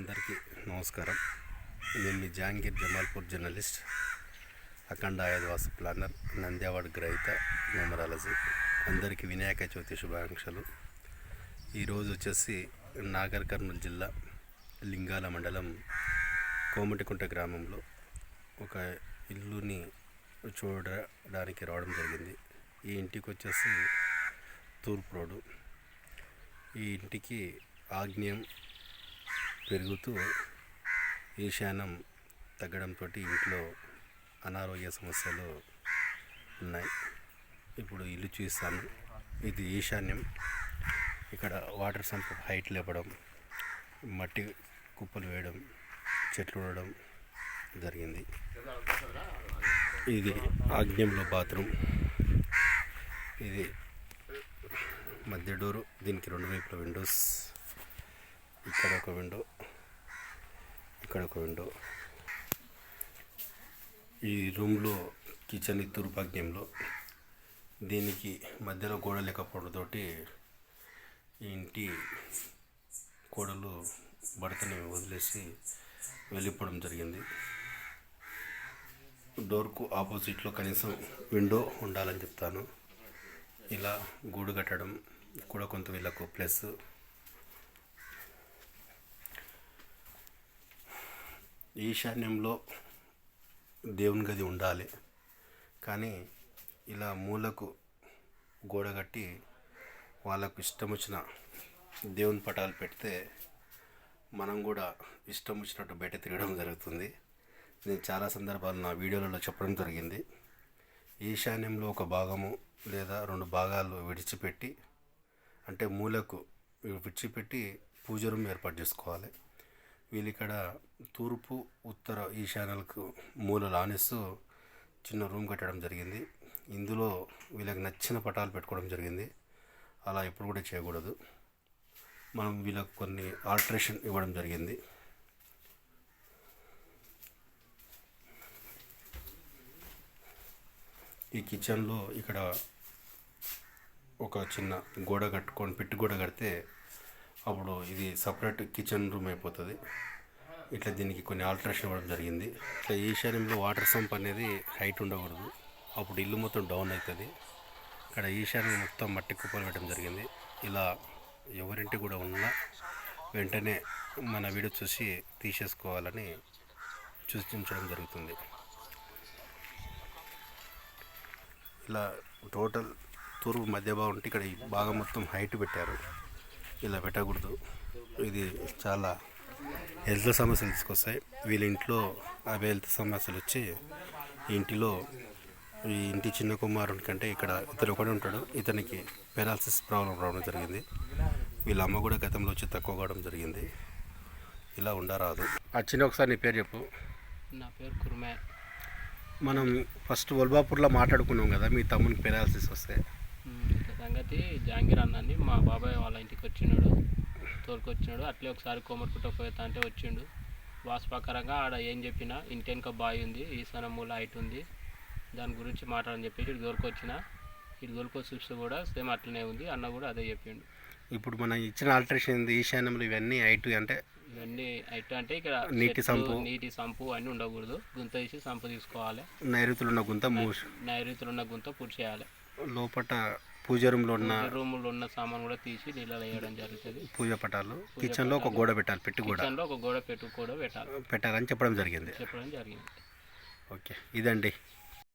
అందరికీ నమస్కారం. నేను మీ జాంగీర్ జమాల్పూర్ జర్నలిస్ట్ అఖండ ఆయుధవాస ప్లానర్ నంద్యావాడ్ గ్రహీత న్యూమరాలజీ అందరికీ వినాయక చవితి శుభాకాంక్షలు. ఈరోజు వచ్చేసి నాగర్ కర్నూలు జిల్లా లింగాల మండలం కోమటికుంట గ్రామంలో ఒక ఇల్లుని చూడడానికి రావడం జరిగింది. ఈ ఇంటికి వచ్చేసి తూర్పు రోడ్డు. ఈ ఇంటికి ఆగ్నేయం పెరుగుతూ ఈశాన్యం తగ్గడంతో ఇంట్లో అనారోగ్య సమస్యలు ఉన్నాయి. ఇప్పుడు ఇల్లు చూస్తాను ఇది ఈశాన్యం. ఇక్కడ వాటర్ సంప్ హైట్ లేపడం మట్టి కుప్పలు వేయడం చెట్లు ఉండడం జరిగింది. ఇది ఆగ్నేయంలో బాత్రూమ్. ఇది మధ్య డోరు దీనికి రెండు వైపుల విండోస్. ఇక్కడ ఒక విండో. ఇక్కడ ఒక విండో ఈ రూమ్లో కిచెన్ తూర్పాగ్యంలో దీనికి మధ్యలో గోడ లేకపోవడంతోటి ఈ ఇంటి కోడలు భర్తని వదిలేసి వెళ్ళిపోవడం జరిగింది. డోర్కు ఆపోజిట్లో కనీసం విండో ఉండాలని చెప్తాను. ఇలా గూడు కట్టడం కూడా కొంత వీళ్ళకు ప్లస్ ఈశాన్యంలో దేవుని గది ఉండాలి. కానీ ఇలా మూలకు గోడ కట్టి వాళ్ళకు ఇష్టం వచ్చిన దేవుని పటాలు పెడితే మనం కూడా ఇష్టం వచ్చినట్టు బయట తిరగడం జరుగుతుంది. నేను చాలా సందర్భాలు నా వీడియోలలో చెప్పడం జరిగింది. ఈశాన్యంలో ఒక భాగము లేదా రెండు భాగాలు విడిచిపెట్టి అంటే మూలకు విడిచిపెట్టి పూజ రూమ్ ఏర్పాటు చేసుకోవాలి. వీళ్ళు ఇక్కడ తూర్పు ఉత్తర ఈశాన్యాలకు మూలలు ఆనిస్తూ చిన్న రూమ్ కట్టడం జరిగింది. ఇందులో వీళ్ళకి నచ్చిన పటాలు పెట్టుకోవడం జరిగింది. అలా ఎప్పుడు కూడా చేయకూడదు. మనం వీళ్ళకు కొన్ని ఆల్టరేషన్ ఇవ్వడం జరిగింది. ఈ కిచెన్లో ఇక్కడ ఒక చిన్న గోడ కట్టుకొని పెట్టి గోడ కడితే అప్పుడు ఇది సపరేట్ కిచెన్ రూమ్ అయిపోతుంది. ఇట్లా దీనికి కొన్ని ఆల్టరేషన్ ఇవ్వడం జరిగింది. ఇట్లా ఈశాన్యంలో వాటర్ సంప్ అనేది హైట్ ఉండకూడదు. అప్పుడు ఇల్లు మొత్తం డౌన్ అవుతుంది ఇక్కడ ఈశాన్యం మొత్తం మట్టి కుప్పలు పెట్టడం జరిగింది. ఇలా ఎవరింటి కూడా ఉన్నా వెంటనే మన వీడియో చూసి తీసేసుకోవాలని సూచించడం జరుగుతుంది. ఇలా టోటల్ తూర్పు మధ్య భాగం ఉంటే ఇక్కడ ఈ భాగం మొత్తం హైట్ పెట్టారు. ఇలా పెట్టకూడదు. ఇది చాలా హెల్త్ సమస్యలు తీసుకొస్తాయి. వీళ్ళ ఇంట్లో అవే హెల్త్ సమస్యలు వచ్చి ఇంటిలో ఈ ఇంటి చిన్న కుమారుని కంటే ఇక్కడ ఇతను ఒకడే ఉంటాడు. ఇతనికి పెరాలసిస్ ప్రాబ్లం రావడం జరిగింది. వీళ్ళ అమ్మ కూడా గతంలో వచ్చి తక్కువ కావడం జరిగింది. ఇలా ఉండరాదు. ఆ చిన్న ఒకసారి నీ పేరు చెప్పు. నా పేరు కుర్మే. మనం ఫస్ట్ వల్బాపూర్లో మాట్లాడుకున్నాం కదా మీ తమ్మునికి పెరాలసిస్ వస్తే. సంగతి జాంగీర్ అన్నని మా బాబాయ్ వాళ్ళ ఇంటికి వచ్చినాడు తోలుకొచ్చినాడు. అట్లే ఒకసారి కోమర్పుట్ట పోతా అంటే వచ్చిండు. వాస్ ప్రకారంగా ఆడ ఏం చెప్పినా ఇంటి వెనక బావి ఉంది ఈశాన మూల హైట్ ఉంది. దాని గురించి మాట్లాడని చెప్పేసి ఇటు దొరికొచ్చిన ఇటు దొరికొచ్చి చూస్తే కూడా సేమ్ అట్లనే ఉంది అన్న కూడా అదే చెప్పిండు. ఇప్పుడు మనం ఇచ్చిన ఆల్టరేషన్ ఏంది? ఈశాన్యంలో ఇవన్నీ హైట్ అంటే ఇవన్నీ హైట్ అంటే ఇక్కడ నీటి సంపు. నీటి సంపు అన్నీ ఉండకూడదు. గుంత తీసి సంపు తీసుకోవాలి. నైరుతులు ఉన్న గుంత నైరుతులు ఉన్న గుంత పూర్తి చేయాలి. లోపట పూజ రూమ్లో ఉన్న రూములో ఉన్న సామాన్ కూడా తీసి నీళ్ళలో వేయడం జరుగుతుంది. పూజ పటాలు. కిచెన్లో ఒక గోడ పెట్టాలి పెట్టి గోడ. కిచెన్లో ఒక గోడ పెట్టు కూడా పెట్టాలి. పెట్టాలని చెప్పడం జరిగింది. చెప్పడం జరిగింది. ఓకే ఇదండి.